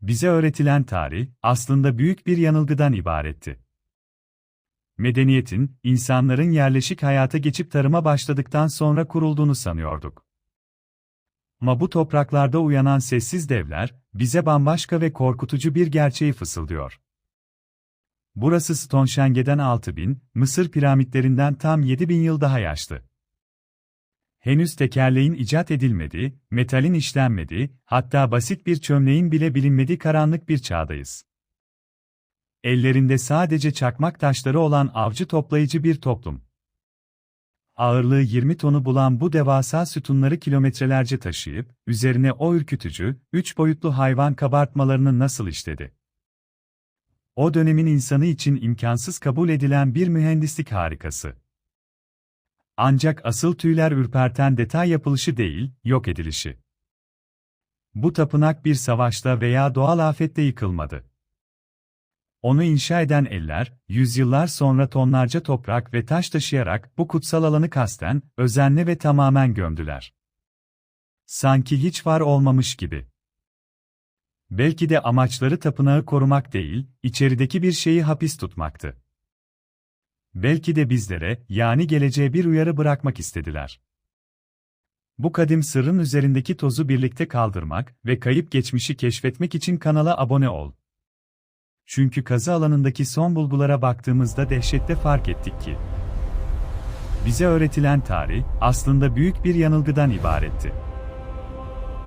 Bize öğretilen tarih, aslında büyük bir yanılgıdan ibaretti. Medeniyetin, insanların yerleşik hayata geçip tarıma başladıktan sonra kurulduğunu sanıyorduk. Ama bu topraklarda uyanan sessiz devler, bize bambaşka ve korkutucu bir gerçeği fısıldıyor. Burası Stonhenge'den 6000, Mısır piramitlerinden tam 7000 yıl daha yaşlı. Henüz tekerleğin icat edilmediği, metalin işlenmediği, hatta basit bir çömleğin bile bilinmediği karanlık bir çağdayız. Ellerinde sadece çakmak taşları olan avcı toplayıcı bir toplum. Ağırlığı 20 tonu bulan bu devasa sütunları kilometrelerce taşıyıp, üzerine o ürkütücü, üç boyutlu hayvan kabartmalarını nasıl işledi? O dönemin insanı için imkansız kabul edilen bir mühendislik harikası. Ancak asıl tüyler ürperten detay yapılışı değil, yok edilişi. Bu tapınak bir savaşta veya doğal afette yıkılmadı. Onu inşa eden eller, yüzyıllar sonra tonlarca toprak ve taş taşıyarak bu kutsal alanı kasten, özenle ve tamamen gömdüler. Sanki hiç var olmamış gibi. Belki de amaçları tapınağı korumak değil, içerideki bir şeyi hapis tutmaktı. Belki de bizlere, yani geleceğe bir uyarı bırakmak istediler. Bu kadim sırrın üzerindeki tozu birlikte kaldırmak ve kayıp geçmişi keşfetmek için kanala abone ol. Çünkü kazı alanındaki son bulgulara baktığımızda dehşette fark ettik ki bize öğretilen tarih aslında büyük bir yanılgıdan ibaretti.